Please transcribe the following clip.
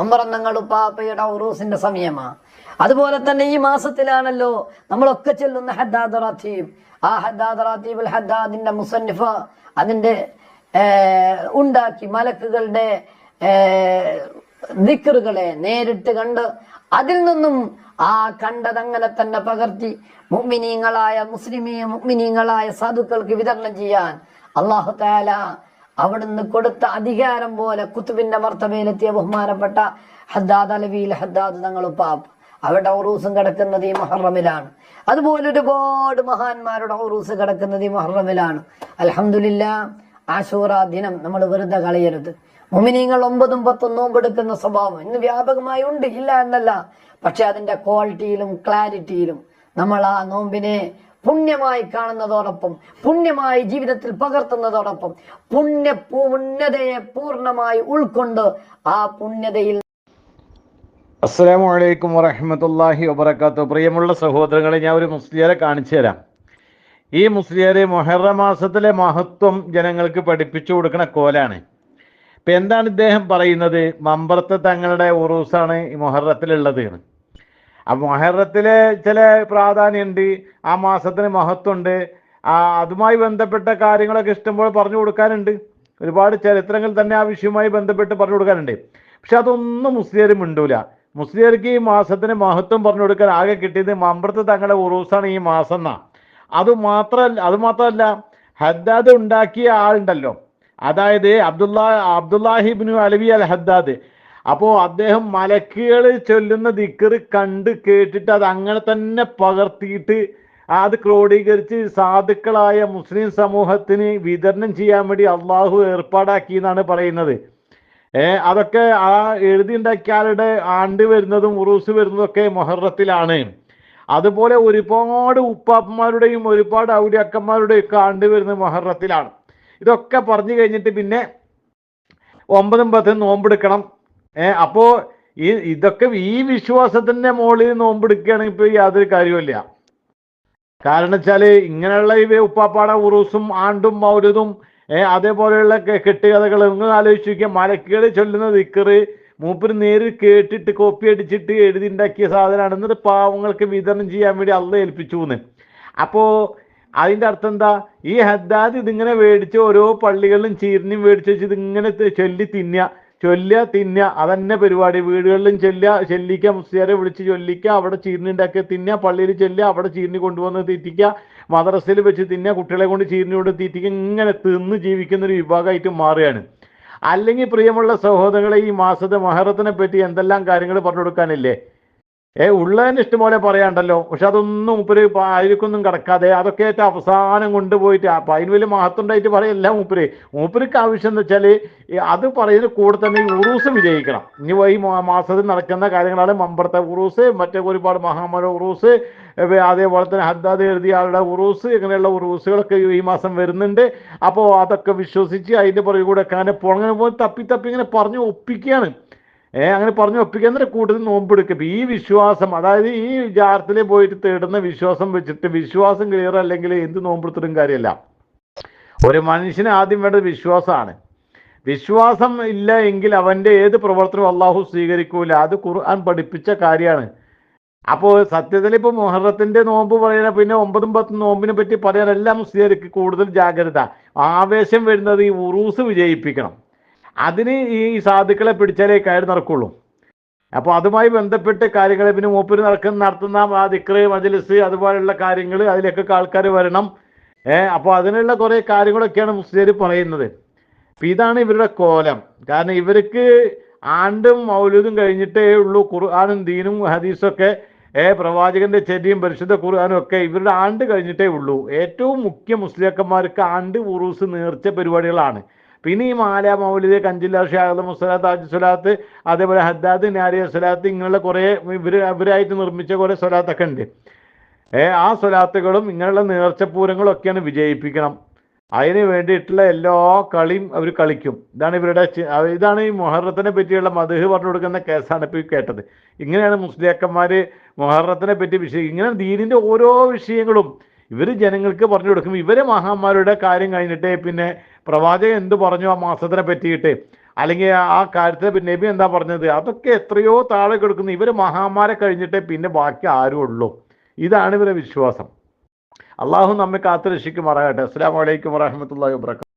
മമ്പറന്നങ്ങൾ ഉപ്പാപ്പയുടെ ഉറൂസിന്റെ സമയമാണ് അതുപോലെ തന്നെ ഈ മാസത്തിലാണല്ലോ നമ്മളൊക്കെ ചെല്ലുന്ന ഹദ്ദാദ് റാത്തീബ് ആ ഹദ്ദാദ് റാത്തീബുൽ ഹദ്ദാദിന്റെ മുസന്നിഫ അതിന്റെ ഉണ്ടാക്കി മലക്കുകളുടെ ദിക്കറുകളെ നേരിട്ട് കണ്ട് അതിൽ നിന്നും ആ കണ്ടതങ്ങനെ തന്നെ പകർത്തി മുഗ്മിനീങ്ങളായ മുസ്ലിമീ മുഗ്മിനീങ്ങളായ സാധുക്കൾക്ക് വിതരണം ചെയ്യാൻ അള്ളാഹു താല അവിടുന്ന് കൊടുത്ത അധികാരം പോലെ കുത്തുബിന്റെ മർത്തബയിലെത്തിയ ബഹുമാനപ്പെട്ട ഹദ്ദാദ് അലവിയിൽ ഹദ്ദാദ് തങ്ങൾ പാപ്പ് അവരുടെ ഔറൂസും കിടക്കുന്നത് ഈ മഹറമിലാണ്. അതുപോലെ ഒരുപാട് മഹാന്മാരുടെ ഔറൂസ് കിടക്കുന്നത് ഈ മഹറമിലാണ്. അലഹമില്ല ആശൂറ ദിനം നമ്മൾ വെറുതെ കളയരുത്. മുമിനിങ്ങൾ ഒമ്പതും പത്തും നോമ്പെടുക്കുന്ന സ്വഭാവം ഇന്ന് വ്യാപകമായി ഉണ്ട് ഇല്ല എന്നല്ല. പക്ഷെ അതിന്റെ ക്വാളിറ്റിയിലും ക്ലാരിറ്റിയിലും നമ്മൾ ആ നോമ്പിനെ പുണ്യമായി കാണുന്നതോടൊപ്പം പുണ്യമായി ജീവിതത്തിൽ പകർത്തുന്നതോടൊപ്പം പുണ്യ പുണ്യതയെ പൂർണമായി ഉൾക്കൊണ്ട് ആ പുണ്യതയിൽ അസ്സലാമു അലൈക്കും വറഹ്മത്തുള്ളാഹി വബർക്കാത്തു പ്രിയമുള്ള സഹോദരങ്ങളെ ഞാൻ ഒരു മുസ്ലിയാരെ കാണിച്ചു തരാം. ഈ മുസ്ലിയാരെ മൊഹറ മാസത്തിലെ മഹത്വം ജനങ്ങൾക്ക് പഠിപ്പിച്ചു കൊടുക്കുന്ന കോലാണ്. ഇപ്പം എന്താണ് ഇദ്ദേഹം പറയുന്നത്? മമ്പറത്ത് തങ്ങളുടെ ഉറൂസാണ് ഈ മൊഹറത്തിലുള്ളത് എന്ന്. ആ മൊഹറത്തിലെ ചില പ്രാധാന്യമുണ്ട് ആ മാസത്തിന് മഹത്വമുണ്ട് അതുമായി ബന്ധപ്പെട്ട കാര്യങ്ങളൊക്കെ ഇഷ്ടംപോലെ പറഞ്ഞു കൊടുക്കാനുണ്ട്. ഒരുപാട് ചരിത്രങ്ങൾ തന്നെ ആ വിഷയവുമായി ബന്ധപ്പെട്ട് പറഞ്ഞു കൊടുക്കാനുണ്ട്. പക്ഷെ അതൊന്നും മുസ്ലിം മിണ്ടൂല. മുസ്ലിയർക്ക് ഈ മാസത്തിന് മഹത്വം പറഞ്ഞു കൊടുക്കാൻ ആകെ കിട്ടിയത് മമ്പ്രത്ത് തങ്ങളുടെ ഉറൂസാണ് ഈ മാസം എന്നാ. അത് മാത്രമല്ല അത് മാത്രമല്ല ഹദ്ദാദ് ഉണ്ടാക്കിയ ആളുണ്ടല്ലോ. അതായത് അബ്ദുല്ലാ അബ്ദുല്ലാഹിബിനു അലവി അൽ ഹദ്ദാദ്. അപ്പോ അദ്ദേഹം മലക്കുകൾ ചൊല്ലുന്ന ദിക്കറ് കണ്ട് കേട്ടിട്ട് അത് അങ്ങനെ തന്നെ പകർത്തിയിട്ട് അത് ക്രോഡീകരിച്ച് സാധുക്കളായ മുസ്ലിം സമൂഹത്തിന് വിതരണം ചെയ്യാൻ വേണ്ടി അള്ളാഹു ഏർപ്പാടാക്കി എന്നാണ് പറയുന്നത്. ഏർ അതൊക്കെ ആ എഴുതിയുണ്ടാക്കിയ ആളുടെ ആണ്ട് വരുന്നതും ഉറൂസ് വരുന്നതൊക്കെ മൊഹറത്തിലാണ്. അതുപോലെ ഒരുപാട് ഉപ്പാപ്പന്മാരുടെയും ഒരുപാട് ഔലിയാക്കന്മാരുടെയും ഒക്കെ ആണ്ട് വരുന്നത് മൊഹറത്തിലാണ്. ഇതൊക്കെ പറഞ്ഞു കഴിഞ്ഞിട്ട് പിന്നെ ഒമ്പതും പത്തും നോമ്പെടുക്കണം. ഏ അപ്പോ ഈ ഇതൊക്കെ ഈ വിശ്വാസത്തിന്റെ മുകളിൽ നോമ്പെടുക്കുകയാണെങ്കിൽ ഇപ്പൊ യാതൊരു കാര്യമില്ല കാരണം വെച്ചാൽ ഇങ്ങനെയുള്ള ഈ ഉപ്പാപ്പാട ഉറൂസും ആണ്ടും മൗരതും അതേപോലെയുള്ള കെട്ടുകഥകൾ നിങ്ങൾ ആലോചിച്ച് നോക്കിയാൽ മലക്കുകൾ ചൊല്ലുന്ന ദിക്കറ് മൂപ്പര് നേരിൽ കേട്ടിട്ട് കോപ്പി അടിച്ചിട്ട് എഴുതി ഉണ്ടാക്കിയ സാധനമാണ്. എന്നിട്ട് പാവങ്ങൾക്ക് വിതരണം ചെയ്യാൻ വേണ്ടി അള്ള ഏൽപ്പിച്ചു എന്ന് അപ്പോ അതിന്റെ അർത്ഥം എന്താ? ഈ ഹദ്ദാദ് ഇതിങ്ങനെ മേടിച്ച് ഓരോ പള്ളികളിലും ചീരനും മേടിച്ച് വെച്ച് ഇതിങ്ങനെ ചൊല്ലി തിന്നുക ചൊല്ലുക തിന്ന. അതന്നെ പരിപാടി. വീടുകളിലും ചെല്ലുക ചെല്ലിക്ക മുസ്ലിയാരെ വിളിച്ച് ചൊല്ലിക്ക അവിടെ ചീരണി തിന്ന. പള്ളിയിൽ ചെല്ലുക അവിടെ ചീരണി കൊണ്ടുവന്ന് തീറ്റിക്കുക മദ്രസയിൽ വെച്ച് തിന്ന കുട്ടികളെ കൊണ്ട് ചീരണി കൊണ്ട് തീറ്റിക്കുക ഇങ്ങനെ തിന്ന് ജീവിക്കുന്ന ഒരു വിഭാഗമായിട്ട് മാറുകയാണ്. അല്ലെങ്കിൽ പ്രിയമുള്ള സഹോദരങ്ങളെ ഈ മാസത്തെ മഹറത്തിനെ പറ്റി എന്തെല്ലാം കാര്യങ്ങൾ പറഞ്ഞു കൊടുക്കാനില്ലേ? ഏ ഉള്ളതിന് ഇഷ്ടംപോലെ പറയാണ്ടല്ലോ. പക്ഷെ അതൊന്നും മൂപ്പര് ആയിരിക്കൊന്നും കിടക്കാതെ അതൊക്കെ ഏറ്റവും അവസാനം കൊണ്ടുപോയിട്ട് അപ്പൊ അതിന് വലിയ മഹത്വം ഉണ്ടായിട്ട് പറയല്ല മൂപ്പര്. മൂപ്പർക്ക് ആവശ്യം എന്ന് വെച്ചാൽ അത് പറയുന്ന കൂടെ തന്നെ ഉറൂസ് വിജയിക്കണം. ഇനി ഈ മാസത്തിൽ നടക്കുന്ന കാര്യങ്ങളാണ് മമ്പറത്തെ ഉറൂസ് മറ്റേ ഒരുപാട് മഹാമര ഉറൂസ് അതേപോലെ തന്നെ ഹദ്ദാദ് എഴുതിയ ആളുടെ ഉറൂസ് ഇങ്ങനെയുള്ള ഉറൂസുകളൊക്കെ ഈ മാസം വരുന്നുണ്ട്. അപ്പോൾ അതൊക്കെ വിശ്വസിച്ച് അതിന്റെ പുറകെ കൂടെ കാരണം അങ്ങനെ പോയി തപ്പി തപ്പി ഇങ്ങനെ പറഞ്ഞു ഒപ്പിക്കുകയാണ്. ഏ അങ്ങനെ പറഞ്ഞു ഒപ്പിക്കാൻ കൂടുതൽ നോമ്പെടുക്കും ഈ വിശ്വാസം അതായത് ഈ വിചാരത്തിൽ പോയിട്ട് തേടുന്ന വിശ്വാസം വെച്ചിട്ട് വിശ്വാസം ക്ലിയർ അല്ലെങ്കിൽ എന്ത് നോമ്പെടുത്തിട്ടും കാര്യമല്ല. ഒരു മനുഷ്യന് ആദ്യം വേണ്ടത് വിശ്വാസമാണ്. വിശ്വാസം ഇല്ല എങ്കിൽ അവന്റെ ഏത് പ്രവർത്തനവും അള്ളാഹു സ്വീകരിക്കൂല. അത് ഖുർആൻ പഠിപ്പിച്ച കാര്യമാണ്. അപ്പോൾ സത്യത്തിൽ ഇപ്പോൾ മുഹറത്തിന്റെ നോമ്പ് പറയുന്ന പിന്നെ ഒമ്പതും പത്തും നോമ്പിനെ പറ്റി പറയാൻ എല്ലാം മുസ്ലിംകൾക്ക് കൂടുതൽ ജാഗ്രത. ആവേശം വരുന്നത് ഈ ഉറൂസ് വിജയിപ്പിക്കണം. അതിന് ഈ സാധുക്കളെ പിടിച്ചാലേ കയറി നടക്കുള്ളൂ. അപ്പോൾ അതുമായി ബന്ധപ്പെട്ട് കാര്യങ്ങൾ പിന്നെ മൂപ്പര് നടക്കുന്ന നടത്തുന്ന ആ ദിക്റ് മജ്ലിസ് അതുപോലെയുള്ള കാര്യങ്ങൾ അതിലേക്കൊക്കെ ആൾക്കാർ വരണം. ഏഹ് അപ്പോൾ അതിനുള്ള കുറേ കാര്യങ്ങളൊക്കെയാണ് മുസ്ലിം പറയുന്നത്. അപ്പൊ ഇതാണ് ഇവരുടെ കോലം. കാരണം ഇവർക്ക് ആണ്ടും മൗലൂദും കഴിഞ്ഞിട്ടേ ഉള്ളൂ ഖുർആാനും ദീനും ഹദീസും ഒക്കെ ഏ പ്രവാചകന്റെ ചെടിയും പരിശുദ്ധ ഖുർആാനും ഒക്കെ ഇവരുടെ ആണ്ട് കഴിഞ്ഞിട്ടേ ഉള്ളൂ. ഏറ്റവും മുഖ്യ മുസ്ലിയാക്കന്മാർക്ക് ആണ്ട് ഉറൂസ് നേർച്ച പരിപാടികളാണ്. പിന്നെ ഈ മാല മൗലിദ് കഞ്ചില്ല ഷാഹ് മുസ്ലാത്ത് അജ് സ്വലാത്ത് അതേപോലെ ഹദ്ദാദ് നാരിയ സ്വലാത്ത് ഇങ്ങനെയുള്ള കുറേ ഇവർ ഇവരായിട്ട് നിർമ്മിച്ച കുറേ സ്വലാത്തൊക്കെ ഉണ്ട്. ആ സ്വലാത്തുകളും ഇങ്ങനെയുള്ള നേർച്ചപ്പൂരങ്ങളും ഒക്കെയാണ് വിജയിപ്പിക്കണം. അതിന് വേണ്ടിയിട്ടുള്ള എല്ലാ കളിയും അവർ കളിക്കും. ഇതാണ് ഇവരുടെ ഇതാണ് ഈ മൊഹറത്തിനെ പറ്റിയുള്ള മധുഹ് പറഞ്ഞു കൊടുക്കുന്ന കേസാണ് ഇപ്പോൾ കേട്ടത്. ഇങ്ങനെയാണ് മുസ്ലിയാക്കന്മാർ മൊഹറത്തിനെ പറ്റി വിഷയം ഇങ്ങനെ ദീനിന്റെ ഓരോ വിഷയങ്ങളും ഇവർ ജനങ്ങൾക്ക് പറഞ്ഞു കൊടുക്കും ഇവരെ മഹാന്മാരുടെ കാര്യം കഴിഞ്ഞിട്ട് പിന്നെ പ്രവാചകൻ എന്ത് പറഞ്ഞു ആ മാസത്തിനെ പറ്റിയിട്ട്? അല്ലെങ്കിൽ ആ കാര്യത്തിൽ പിന്നെ നബി എന്താ പറഞ്ഞത്? അതൊക്കെ എത്രയോ താഴെ കിടക്കുന്നു. ഇവർ മഹാമാരെ കഴിഞ്ഞിട്ടേ പിന്നെ ബാക്കി ആരും ഉള്ളൂ. ഇതാണ് ഇവരെ വിശ്വാസം. അള്ളാഹു നമ്മെ കാത്തു രക്ഷിക്കുമാറാകട്ടെ അസ്സാം വലൈക്കും വാഹമത്തല്ലാ വാബർക്കാത്തു